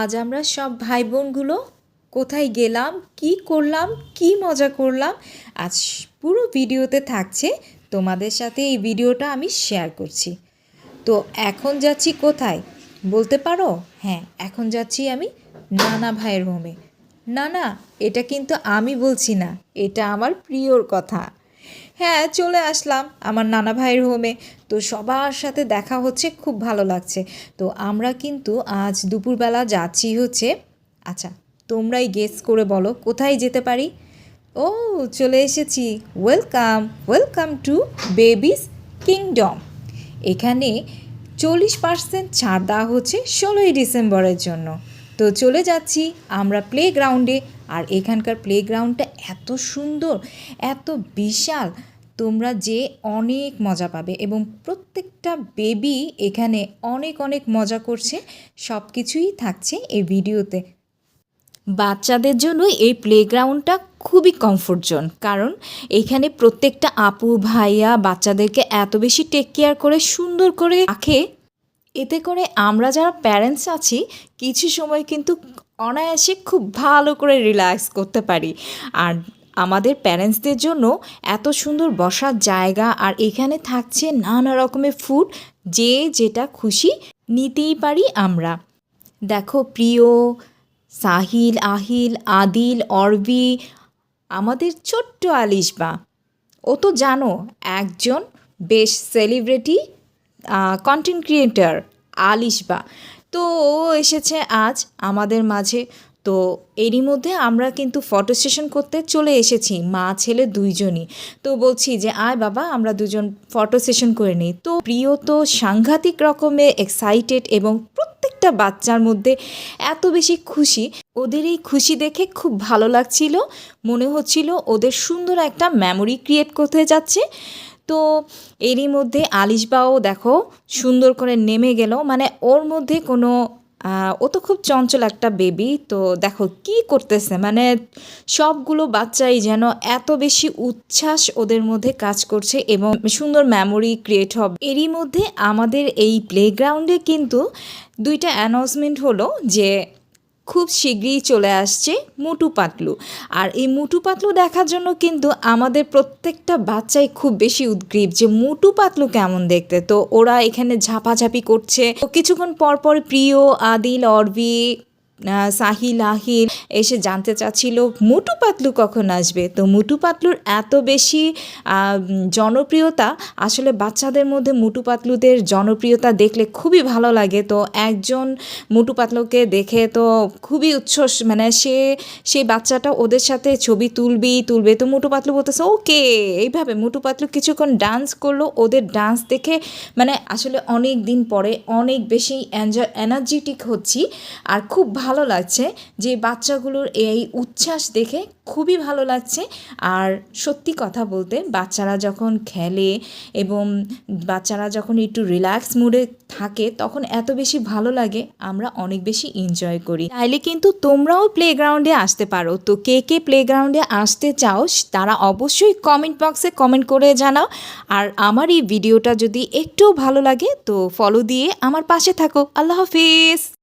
আজ আমরা সব ভাই বোনগুলো কোথায় গেলাম, কি করলাম, কি মজা করলাম, আজ পুরো ভিডিওতে থাকছে। তোমাদের সাথে এই ভিডিওটা আমি শেয়ার করছি। তো এখন যাচ্ছি কোথায়? বলতে পারো? হ্যাঁ এখন যাচ্ছি আমি নানা ভাইয়ের হোমে না না এটা কিন্তু আমি বলছি না, এটা আমার প্রিয়র কথা। হ্যাঁ চলে আসলাম আমার নানা ভাইয়ের হোমে তো সবার সাথে দেখা হচ্ছে, খুব ভালো লাগছে। তো আমরা কিন্তু আজ দুপুরবেলা যাচ্ছি হচ্ছে আচ্ছা তোমরাই গেস করে বলো, কোথায় যেতে পারি? ও, চলে এসেছি। Welcome welcome to babies kingdom এখানে চল্লিশ পার্সেন্ট ছাড় দেওয়া হচ্ছে ষোলোই ডিসেম্বরের জন্য। তো চলে যাচ্ছি আমরা প্লে গ্রাউন্ডে আর এখানকার প্লে গ্রাউন্ডটা এত সুন্দর, এত বিশাল। তোমরা যে অনেক মজা পাবে এবং প্রত্যেকটা বেবি এখানে অনেক অনেক মজা করছে। সব কিছুই থাকছে এই ভিডিওতে বাচ্চাদের জন্য এই প্লেগ্রাউন্ডটা খুবই কমফোর্ট জোন কারণ এখানে প্রত্যেকটা আপু, ভাইয়া বাচ্চাদেরকে এত বেশি টেক কেয়ার করে, সুন্দর করে রাখে। এতে করে আমরা যারা প্যারেন্টস আছি, কিছু সময় কিন্তু অনায়াসে খুব ভালো করে রিল্যাক্স করতে পারি। আর আমাদের প্যারেন্টসদের জন্য এত সুন্দর বসার জায়গা আর এখানে থাকছে নানা রকমের ফুড যে যেটা খুশি নিতেই পারি আমরা। দেখো প্রিয়, সাহিল, আহিল, আদিল, অরবি, আমাদের ছোট্ট আলিশবা। ও তো জানো, একজন বেশ সেলিব্রিটি কন্টেন্ট ক্রিয়েটার আলিশবা তো ও এসেছে আজ আমাদের মাঝে। তো এরই মধ্যে আমরা কিন্তু ফটো সেশন করতে চলে এসেছি, মা, ছেলে দুইজনই। তো বলছি যে, আয় বাবা, আমরা দুজন ফটো সেশন করে নিই। তো প্রিয় তো সাংঘাতিক রকমের এক্সাইটেড এবং প্রত্যেকটা বাচ্চার মধ্যে এত বেশি খুশি। ওদের এই খুশি দেখে খুব ভালো লাগছিল। মনে হচ্ছিল ওদের সুন্দর একটা মেমোরি ক্রিয়েট করতে যাচ্ছে। তো এরই মধ্যে আলিশবাও দেখো সুন্দর করে নেমে গেল। মানে ওর মধ্যে কোনো ও তো খুব চঞ্চল একটা বেবি তো দেখো কি করতেছে? মানে সবগুলো বাচ্চাই যেন এত বেশি উচ্ছ্বাস ওদের মধ্যে কাজ করছে এবং সুন্দর মেমোরি ক্রিয়েট হবে। এরই মধ্যে আমাদের এই প্লেগ্রাউন্ডে কিন্তু দুইটা অ্যানাউন্সমেন্ট হলো যে খুব শীঘ্রই চলে আসছে মুটু পাতলু। আর এই মুটু পাতলু দেখার জন্য কিন্তু আমাদের প্রত্যেকটা বাচ্চাই খুব বেশি উদ্গ্রীব যে মুটু পাতলু কেমন দেখতে। তো ওরা এখানে ঝাপাঝাপি করছে। কিছুক্ষণ পরপর পর প্রিয়, আদিল, অরবি সাহিল আহিল এসে জানতে চাচ্ছিল, মুটু পাতলু কখন আসবে? তো মুটু পাতলুর এত বেশি জনপ্রিয়তা, আসলে বাচ্চাদের মধ্যে মুটু পাতলুদের জনপ্রিয়তা দেখলে খুবই ভালো লাগে। তো একজন মুটু পাতলুকে দেখে তো খুবই উচ্ছ্বাস মানে সে, সেই বাচ্চাটা ওদের সাথে ছবি তুলবি, তুলবে। তো মুটু পাতলু বলতেছে, ওকে, এইভাবে মুটু পাতলু কিছুক্ষণ ডান্স করল, ওদের ডান্স দেখে মানে আসলে অনেক দিন পরে অনেক বেশি এনার্জেটিক হচ্ছি। আর খুব ভালো ভালো লাগছে যে বাচ্চাগুলোর এই উচ্ছ্বাস দেখে খুবই ভালো লাগছে। আর সত্যি কথা বলতে বাচ্চারা যখন খেলে এবং বাচ্চারা যখন একটু রিল্যাক্স মুডে থাকে তখন এত বেশি ভালো লাগে, আমরা অনেক বেশি এনজয় করি। তাইলে কিন্তু তোমরাও প্লেগ্রাউন্ডে আসতে পারো। তো কে কে প্লেগ্রাউন্ডে আসতে চাও তারা অবশ্যই কমেন্ট বক্সে কমেন্ট করে জানাও। আর আমার এই ভিডিওটা যদি একটু ভালো লাগে তো ফলো দিয়ে আমার পাশে থাকো। আল্লাহ হাফিজ!